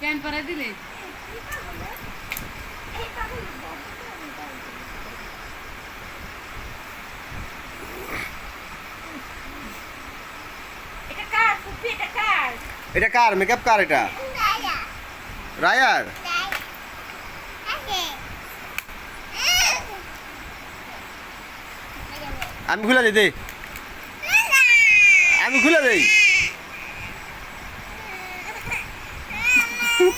কেন পরে দিলে এটা কার ফুপি এটা কার এটা কার মেকআপ কার এটা? রায়ার আমি খুলে দিই দে আমি খুলে দেই।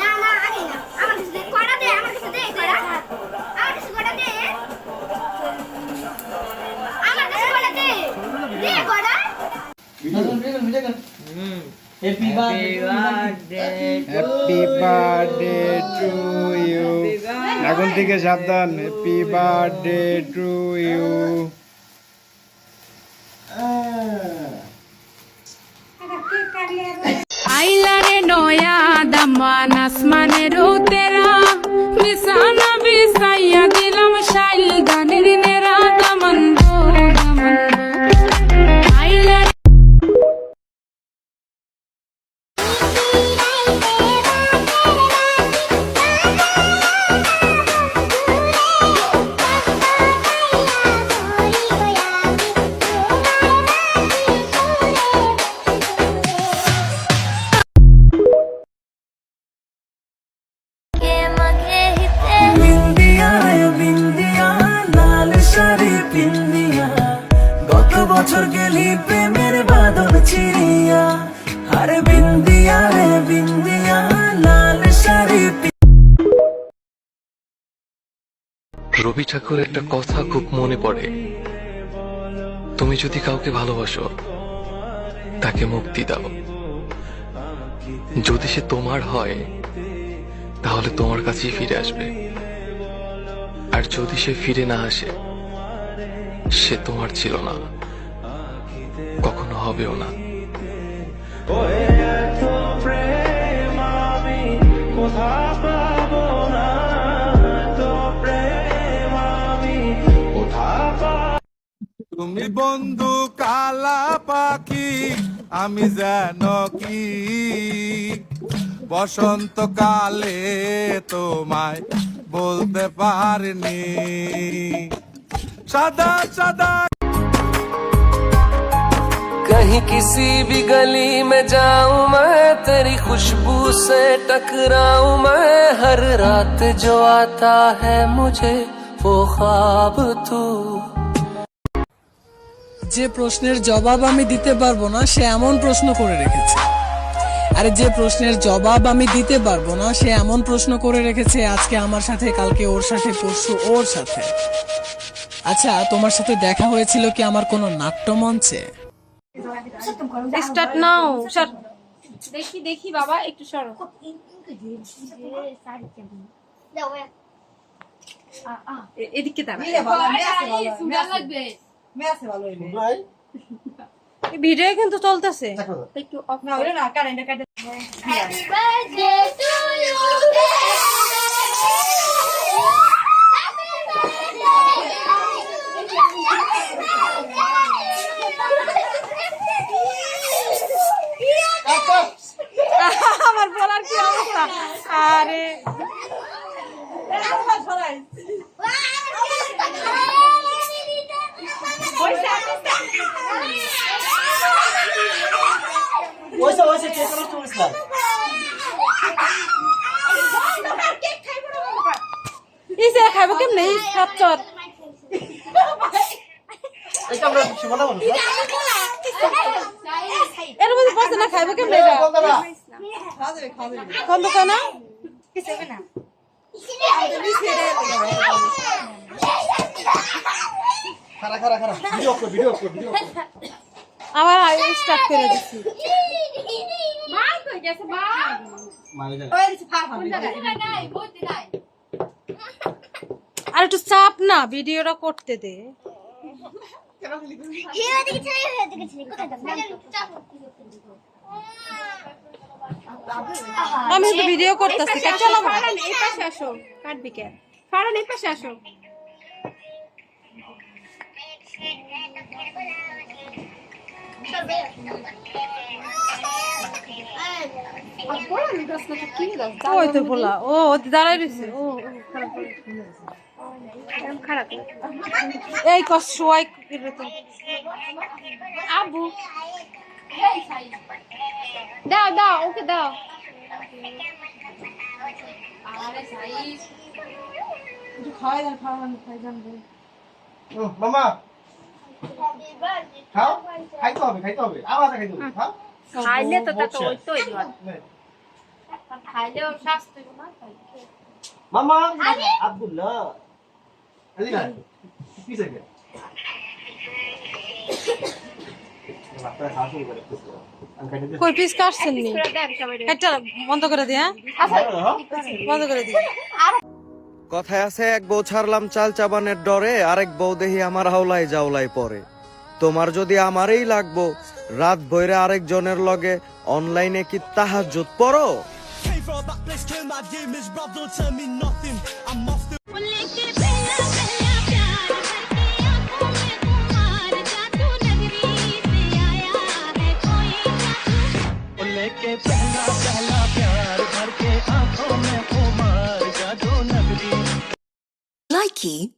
না না আগে না। আমার কাছে দে কড়া দে? আমার কাছে দে কড়া আমার কাছে কড়া দে? আমার কাছে কড়া দে? দে কড়া happy birthday happy birthday to you এখন থেকে সাবধান। হ্যাপি বার্থডে টু ইউ আইলারে নয়া দামান আসমানের উতেরা বিছানা বিছাইয়া রবি ঠাকুর একটা কথা খুব মনে পড়ে। তুমি যদি কাউকে ভালোবাসো, তাকে মুক্তি দাও। যদি সে তোমার হয়, তাহলে তোমার কাছেই ফিরে আসবে। আর যদি সে ফিরে না আসে, সে তোমার ছিল না। কখনো হবেও না। তুমি বন্ধু কালা পাখি আমি যেন কি বসন্তকালে তোমায় বলতে পারিনি সাদা সাদা कहीं किसी भी गली में जाऊं मैं तेरी खुशबू से टकराऊं मैं हर रात जो आता है मुझे वो ख्वाब तू যে প্রশ্নের জবাব আমি দিতে পারব না সে এমন প্রশ্ন করে রেখেছে। আরে যে প্রশ্নের জবাব আমি দিতে পারব না সে এমন প্রশ্ন করে রেখেছে আজকে আমার সাথে কালকে ওর সাথে পরশু ওর সাথে। আচ্ছা তোমার সাথে দেখা হয়েছিল কি আমার কোনো নাট্যমঞ্চে? স্টার্ট নাও শট দেখি দেখি বাবা একটু সরো। এ- এদিকে ভিডিও কিন্তু চলতেছে। একটু অফ না হলো না কারেন্ট কাটে। হ্যাপি বার্থডে টু ইউ আমার বলার কি অবস্থা? আরে। খাও ইসে খাইব কেম নেই কাপচত এটা আমরা সুমনা বলব এর মধ্যে পড়ছে না খাইব কেমনে এটা? কোন দোকানা কিছু হবে না। আমার স্টার্ট করে দিচ্ছি আর একটু চাপ না ভিডিওটা করতে দে। আমি তো ভিডিও করতেছি কেন চলো এই পাশে আসো কাটবি ফারান এই পাশে আসো। ওই তো বলা ও দাঁড়াই রয়েছে। ও খারাপ এই কষ্ট আবু। দাও দাও ওকে দাও। মামা। খাও খাইতে হবে খাইতে হবে। আবার খাইতে হবে খাও। খাইলে তো তাকে ওই তো খাইলেও স্বাস্থ্য মামা! আব্দুল্লাহ! এদিকে কি চাইবে আপনারা খাওয়া শুরু করে আমি খাইতে দিই। কই পিস কাটছেন নি? এটা বন্ধ করে দিয়া। বন্ধ করে দি কথায় আছে এক বউ ছাড়লাম চাল চাবানের ডরে আরেক বউ দেহি আমার হাওলায় জাওলায় পরে। তোমার যদি আমারই লাগবো রাত ভৈরে আরেকজনের লগে অনলাইনে কি তাহাজ্জুদ? পড়ো। लेके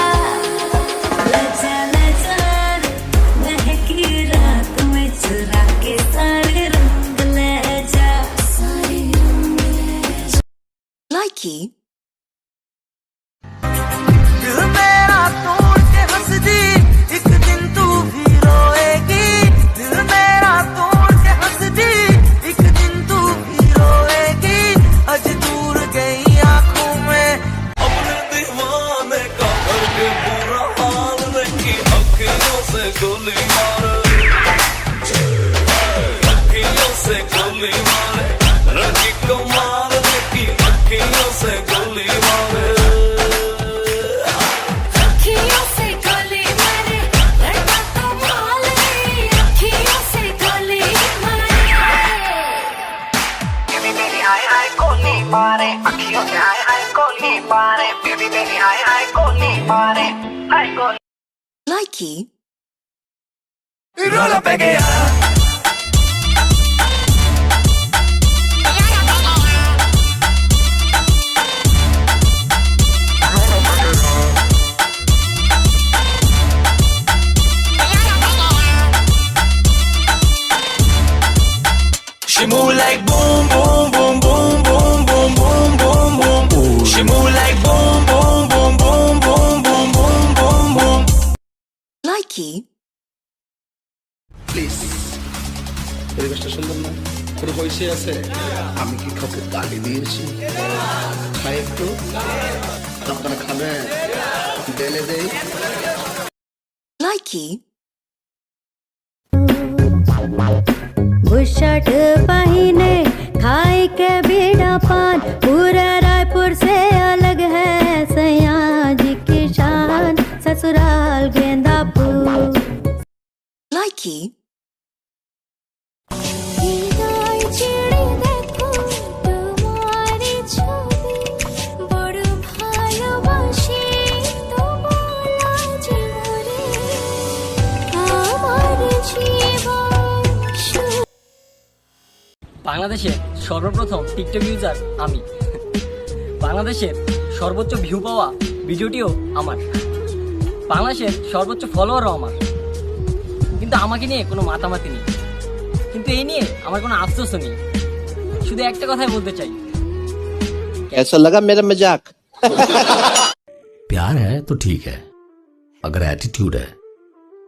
Nike. Likey. She move like boom boom She move like boom, boom, boom, boom, boom, boom, boom, boom, boom. Likey. Please পরিবেশটা সুন্দর না? কোনো হয়েছে আছে? আমি কি কাউকে গালি দিয়েছি? খাই একটু আপনারা খাবে ডেলে দেই। লাইকি বুশাট পাহিনে খাই কে বেড়া পান পুরা और से अलग है सया जी की शान ससुराल गेंदा फूल लाइकी বাংলাদেশে সর্বপ্রথম টিকটক ইউজার আমি বাংলাদেশের সর্বোচ্চ ভিউ পাওয়া ভিডিওটিও আমার বাংলাদেশের সর্বোচ্চ ফলোয়ারও আমার কিন্তু আমাকে নিয়ে কোনো মাতামাতি নেই কিন্তু এই নিয়ে আমার কোনো আফসোসও নেই শুধু একটা কথাই বলতে চাই कैसा लगा मेरा मजाक प्यार है तो ठीक है अगर एटीट्यूड है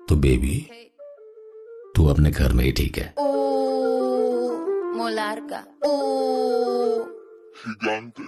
तो बेबी तू अपने घर में ही ठीक है o molarga o gigante.